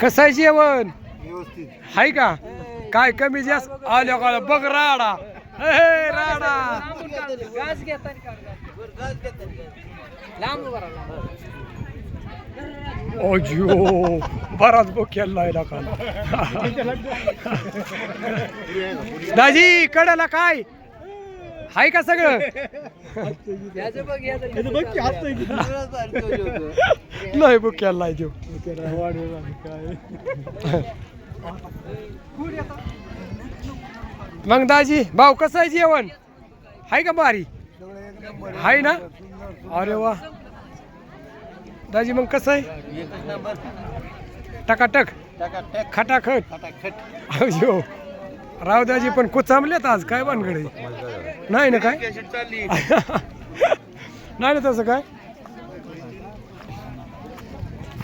कसं आहे जेवण? व्यवस्थित. हाय का? काय कमी जास्त? आल्या का? बघ राडा. हे, राडा. ओजो बराच बघ केलाय का दाजी कडाला काय? हाय का सगळं? याचं बघ याचं लय बघ केलाय देव मग दाजी भाऊ कसं आहे जेवण? हाय का बारी? हाय ना? अरे वा. दाजी मग कसं आहे? टकाटक? खटाखट? राव दाजी पण कुचामलेत आज काय भानगडे नाही ना काय? नाही ना तसं काय?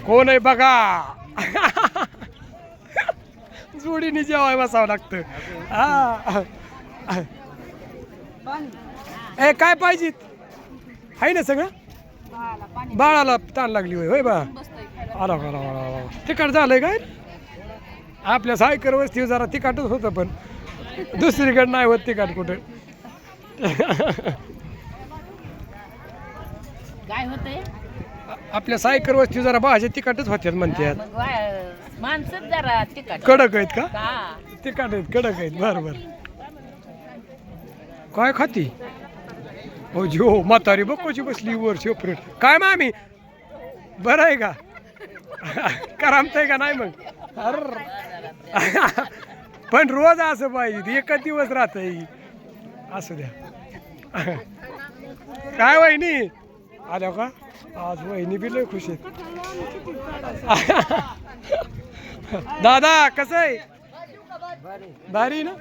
कोण आहे बघा? जोडीने जेवाय बसावं लागतं. हा. ए काय पाहिजे? आहे ना सगळं? बाळाला ताण लागली होय होय बा. आला आला तिकट झालंय काय? आपल्या सायकर वस्ती जरा तिकाटच होतं पण. दुसरीकडे नाही होत तिकाट कुठं. काय होतंय? आपल्या सायकर वस्ती जरा भाज्या तिकाटच होत्यात म्हणतात मग वा- माणसं जरा तिकट कडक आहेत का? का तिखट आहेत कडक आहेत बर बर. काय खाती? हो जो म्हातारी बघ कशी बसली वर सेपरेट काय मामी? बरं आहे का? करामतंय का नाही मग? अर. पण रोज असं पाहिजे एकच दिवस राहत असू द्या. काय वहिनी? आल्या का? आज वहिनी बी लय खुश आहेत. दादा कसं आहे? भारी ना?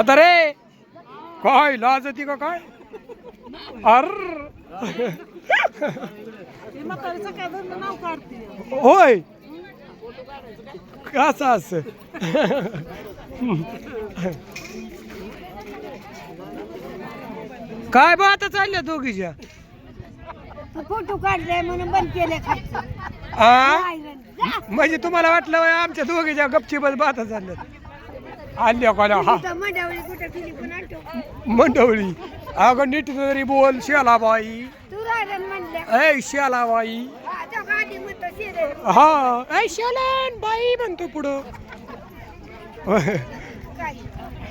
आता रे काय लाज होती का काय? अर. होय. कसं असं? काय बा आता चालल्या दोघीच्या? फोटो काढले म्हणून बंद केले आ? म्हणजे तुम्हाला वाटलं होय आमच्या दोघीच्या गपची बस बाता चालल्यात आल्या कोल्या हा मंडावळी कुठं केली पण आठव मंडवळी? अगं नीट तरी बोल शालाबाई. तू राहिलं म्हणलं ऐ शालाबाई. आता गाडी म्हणतो शिरे हा. ऐ शालन बाई म्हणतो पुढं. काय?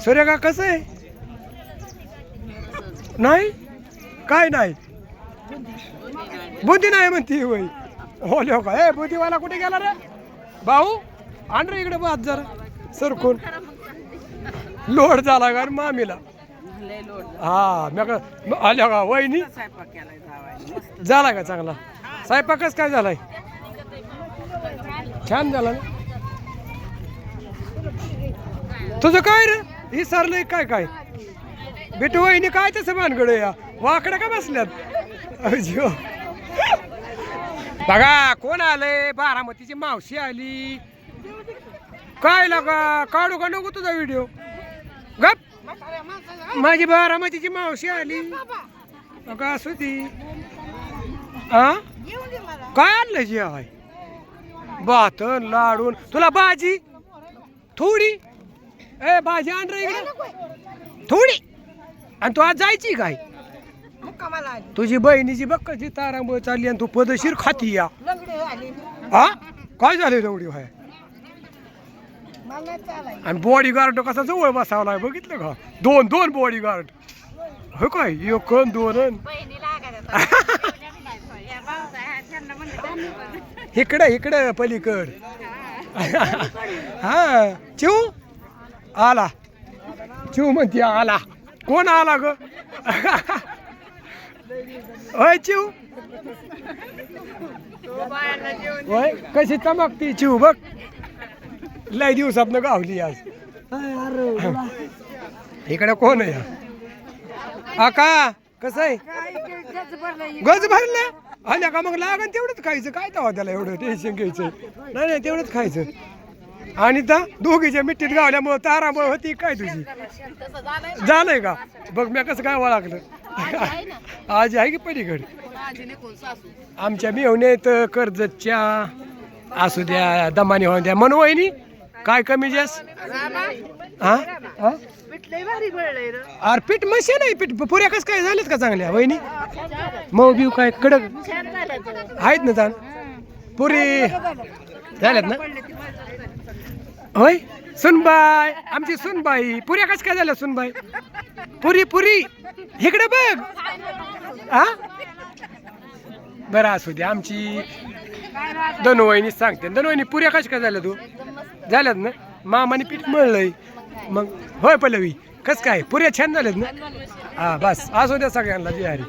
सूर्यका कसं आहे? नाही? काय नाही? बुद्धी नाही म्हणती होय. हो का? ए बुद्धीवाला कुठे गेला रे? भाऊ आण रे इकडे बात जरा. सरकून. लोड झाला का मामीला? हा मी आल्या का वहिनी? झाला का चांगला? स्वयंपाकच काय झालाय? छान झाला ना? तुझं काय रे? ही सरलंय काय काय? बिटू वहिनी काय तसं भानगड या? वाकडं का बसल्यात? अजो बघा कोण आलंय? बारामतीची मावशी आली. काय लगा? काढू का नको तुझा व्हिडिओ गप. माझी बारामतीची मावशी आली. बघा असू ती आ? काय आणलं जी जेवाय बातन लाडून. तुला भाजी? थोडी? ए भाजी आण रे इकडे. थोडी? आणि तू आज जायची काय? मुक्कामाला आली. तुझी बहिणीची बघ कशी तारांबळ चालली आणि तू पदशीर खाती या. लंगडे आली. हा? काय झाले एवढी व्हाय मला चालाय. आणि बॉडी गार्ड कसा जवळ बसावं लाग बघितलं का? दोन दोन बॉडी गार्ड हो काय? एक अन दोन अन. इकडं इकडं पलीकड. हा. चिव आला. चिव म्हणते आला. कोण आला ग? होय चिव होय कशी चमकती चिव बघ. लय दिवसात गावली आज. इकडे कोण आहे? आका कसं आहे? गज भरलं? आल्या का मग लागन तेवढंच खायचं. काय तेव्हा त्याला एवढं टेन्शन घ्यायचं? नाही नाही तेवढंच खायचं. आणि त्या दोघीच्या मिठीत गावल्यामुळे तारामुळे होती काय तुझी? झालंय का? बघ मी कसं काय ओळखलं. आज आहे की पलीकडे? आमच्या मिळवण्यात कर्जतच्या असू द्या दमाने होऊन द्या. म्हणू वहिनी काय कमी जास हा? अरे पीठ मशीन आहे पीठ पुऱ्या कसं काय झाल्यात का चांगल्या वहिनी? मऊ बिऊ काय कडक? आहेत ना चाल पुरी. झाल्यात ना? होय? सुनबाई आमची सुनबाई. पुऱ्या कसं काय झाल्या सुनबाई? पुरी पुरी. इकडे बघ. हा बरं असू दे आमची दोन वहिनी सांगते. दोन वहिनी पुऱ्या कशा काय झाल्या तू? झाल्यात ना? मामाने पीठ मळलंय. मग होय पल्लवी कस काय? पुऱ्या छान झाल्यात ना? हा बस. असू द्या सगळ्यांना बिहारी